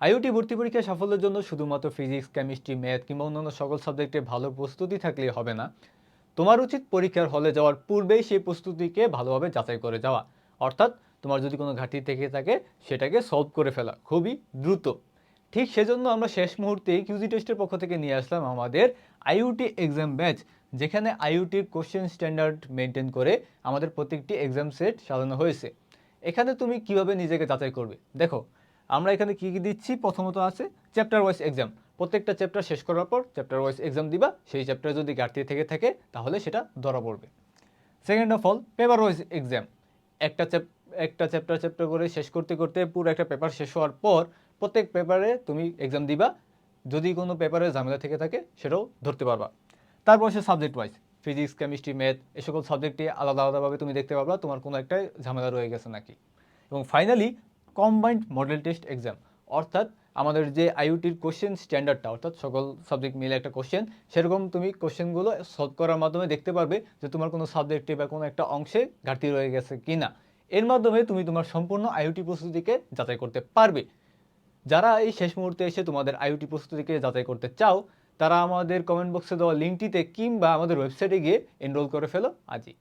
IoT ভর্তি পরীক্ষায় সাফল্যের জন্য শুধুমাত্র ফিজিক্স, কেমিস্ট্রি, ম্যাথ কিংবা অন্যান্য সকল সাবজেক্টে ভালো প্রস্তুতি থাকলে হবে না। তোমার উচিত পরীক্ষার হলে যাওয়ার পূর্বেই সেই প্রস্তুতিকে ভালোভাবে যাচাই করে যাওয়া। অর্থাৎ তোমার যদি কোনো ঘাটতি থেকে থাকে, সেটাকে সলভ করে ফেলা খুবই দ্রুত। ঠিক সেজন্য আমরা শেষ মুহূর্তে কিউজি টেস্টের পক্ষ থেকে নিয়ে আসলাম আমাদের আইইউটি এক্সাম ব্যাচ যেখানে আইইউটির কোশ্চেন স্ট্যান্ডার্ড মেনটেন করে আমাদের প্রত্যেকটি এক্সাম সেট সাজানো হয়েছে। এখানে তুমি কীভাবে নিজেকে যাচাই করবে? দেখো আমরা এখানে কি কী দিচ্ছি? প্রথমত আছে চ্যাপ্টার ওয়াইজ এক্সাম প্রত্যেকটা চ্যাপ্টার শেষ করার পর চ্যাপ্টার ওয়াইজ এক্সাম দিবা, সেই চ্যাপ্টার যদি ঘাটতি থেকে থাকে, তাহলে সেটা ধরা পড়বে। Second of all paper wise exam একটা চ্যাপ একটা চ্যাপ্টার চ্যাপ্টার করে শেষ করতে করতে পুরো একটা পেপার শেষ হওয়ার পর প্রত্যেক পেপারে তুমি এক্সাম দিবা। যদি কোনো পেপারে ঝামেলা থেকে থাকে, সেটাও ধরতে পারবা। তারপর সে subject wise physics chemistry math এ সকল সাবজেক্টে আলাদা আলাদাভাবে তুমি দেখতে পারবা, তোমার কোনো একটা ঝামেলা রয়ে গেছে নাকি। এবং finally combined model test exam অর্থাৎ আমাদের যে আইইউটির কোশ্চেন স্ট্যান্ডার্ডটা অর্থাৎ সকল সাবজেক্ট মিলে একটা কোশ্চেন সেরকম তুমি কোশ্চেনগুলো সলভ করার মাধ্যমে দেখতে পারবে যে তোমার কোনো সাবজেক্টে বা কোনো একটা অংশে ঘাটতি রয়ে গেছে কি না এর মাধ্যমে তুমি তোমার সম্পূর্ণ আইইউটি প্রস্তুতিকে যাচাই করতে পারবে। যারা এই শেষ মুহূর্তে এসে তোমাদের আইওটি প্রস্তুতিকে যাচাই করতে চাও, তারা আমাদের কমেন্ট বক্সে দেওয়া লিঙ্কটিতে কিংবা আমাদের ওয়েবসাইটে গিয়ে এনরোল করে ফেলো আজই।